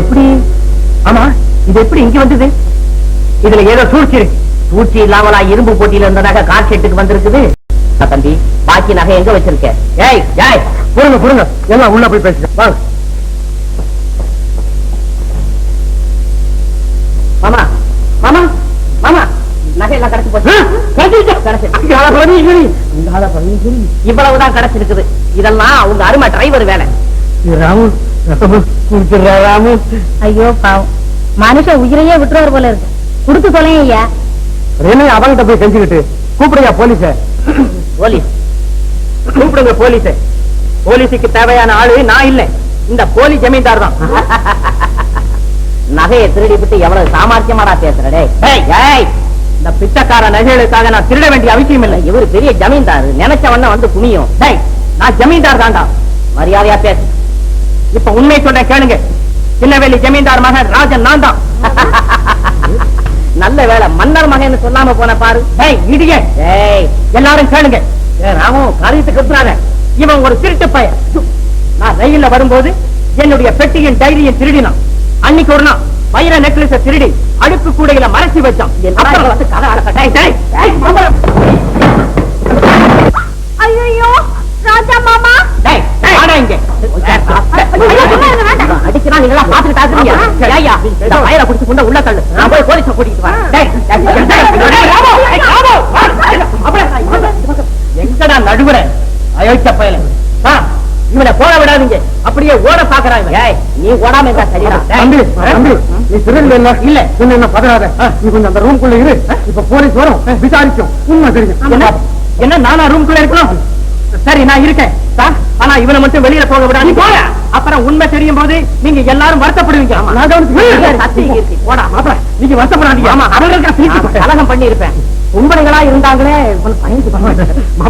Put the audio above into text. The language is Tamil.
எப்படி? ஆமா இது எப்படி இங்க வந்தது? இதுல ஏதோ சூழ்ச்சி இருக்கு. சூழ்ச்சி இல்லாமலா இரும்பு போட்டியில இருந்த நகை கார் ஷெட்டுக்கு வந்திருக்குது தம்பி பாக்கி நகை எங்க வச்சிருக்க? ஏய் ஏய் புடுங்க புடுங்க. எல்லாம் உள்ள போய் பேசுங்க. வாங்க. மாமா மாமா மாமா நகை எல்லாம் கிடைச்சு போச்சு. இவ்வளவுதான் கிடைச்சிருக்குது. இதெல்லாம் உங்க அருமை டிரைவர் வேலை. ராமு ஐயோ பாவம். மனுஷன் உயிரையே விட்டுருவார் போல இருக்கு. கொடுத்து தொலைங்க ஐயா. என்ன அவங்கிட்ட போய் செஞ்சுக்கிட்டு போலீஸ. போலீஸ். கூப்பிடுங்க போலீஸ். போலீஸுக்கு தேவையான ஆளு நான் இல்ல. இந்த போலி ஜமீன்தார் தான். நகையை திருடி விட்டு எவ்வளவு சாமர்த்தியமாடா பேசுறடே இந்த பிச்சைக்கார நகைகளுக்காக நான் திருட வேண்டிய அவசியம் இல்லை. இவரு பெரிய ஜமீன்தார். நினைச்ச உடனே வந்து குனியும். டேய் நான் ஜமீன்தார் தான்டா. மரியாதையா பேசு. இப்ப உண்மை சொல்றேன் கேளுங்க. சின்னவேலி ஜமீன்தார் மகன் ராஜன் நான் தான். நல்ல வேளை மன்னர் மகன் சொல்லாம போன பாரு. டேய் இடிய. டேய் எல்லாரும் கேளுங்க. ஏய் ராமு காரியத்துக்கு இவன் ஒரு திருட்டு பையன். நான் ரயில்ல வரும்போது என்னுடைய பெட்டியின் டைரியும் திருடினான். அன்னைக்கு ஒரு நாள் வைர நெக்லஸ திருடி அடுப்பு கூடையில மறைச்சு வச்சான். உள்ள தள்ளு நான் போய் போலீஸ கூட்டிட்டு வரேன் டேய், டேய், டேய், டேய், ராமு, ஏய், ராமு, வா, அப்படியே, எங்கடா நடுவுற அயோக்கிய பயல இவனை போட விடாதீங்க அப்படியே ஓட பாக்குறாங்க நீ ஓடாம இருந்தா தம்பி நீ இல்ல இல்ல. என்ன பதறாத நீ கொஞ்சம் அந்த ரூம்குள்ள இரு இப்ப போலீஸ் வரும் விசாரிக்கும் உண்மை தெரியும் என்ன நானா ரூம்குள்ள இருக்கணும் சரி நான் இருக்கேன் ஆனா இவனை மட்டும் வெளியில போக விடாது போற. அப்புறம் உண்மை தெரியும் போது நீங்க எல்லாரும் வருத்தப்படுவீங்க. நீங்க வருத்தப்படாதீங்க. கலகம் பண்ணி இருப்பேன் கும்பலுங்களா இருந்தாங்களே பயந்து